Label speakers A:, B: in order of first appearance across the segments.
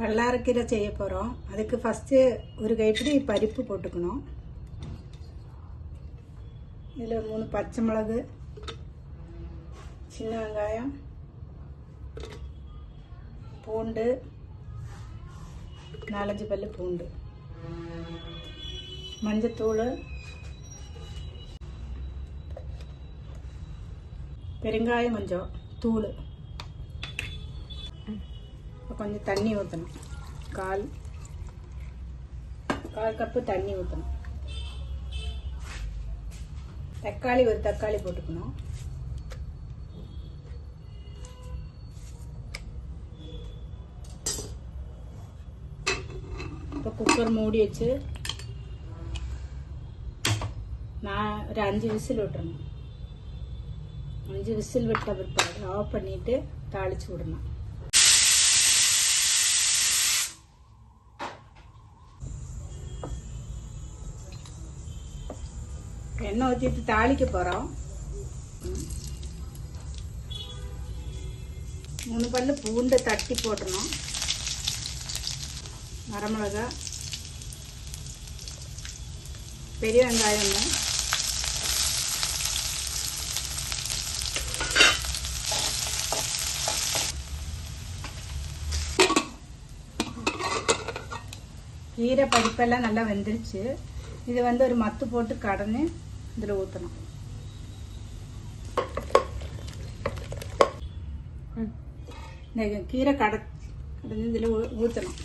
A: வல்லாரக்கீரை செய்ய போகிறோம் அதுக்கு ஃபஸ்ட்டு ஒரு கைப்பிடி பருப்பு போட்டுக்கணும். இதில் மூணு பச்சை மிளகு சின்ன வெங்காயம் பூண்டு நாலஞ்சு பல்லு பூண்டு. மஞ்சத்தூள் பெருங்காயம் கொஞ்சம் தூள். இப்போ கொஞ்சம் தண்ணி ஊற்றணும் கால் கால் கப்பு தண்ணி ஊற்றணும் தக்காளி ஒரு தக்காளி போட்டுக்கணும். இப்போ குக்கர் மூடி வச்சு நான் ஒரு அஞ்சு விசில் விட்டுறணும். அஞ்சு விசில் விட்ட பிற்பாடு ஆஃப் பண்ணிட்டு தாளிச்சு விடணும். எண்ணெய் ஊற்றிட்டு தாளிக்க போகிறோம் மூணு பல்லு பூண்டை தட்டி போட்டணும் வரமிளகா பெரிய வெங்காயம். கீரை படிப்பெல்லாம் நல்லா வெந்துருச்சு. இது வந்து ஒரு மத்து போட்டு கடனு இதில் ஊற்றணும் இந்த கீரை கட கடைஞ்சி இதில் ஊற்றணும்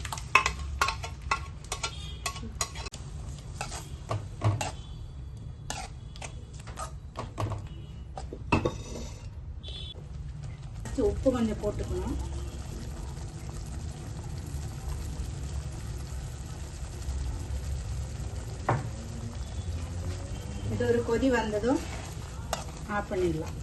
A: உப்பு கொஞ்சம் போட்டுக்கணும். இது ஒரு கொதி வந்ததும் ஆஃப் பண்ணிடலாம்.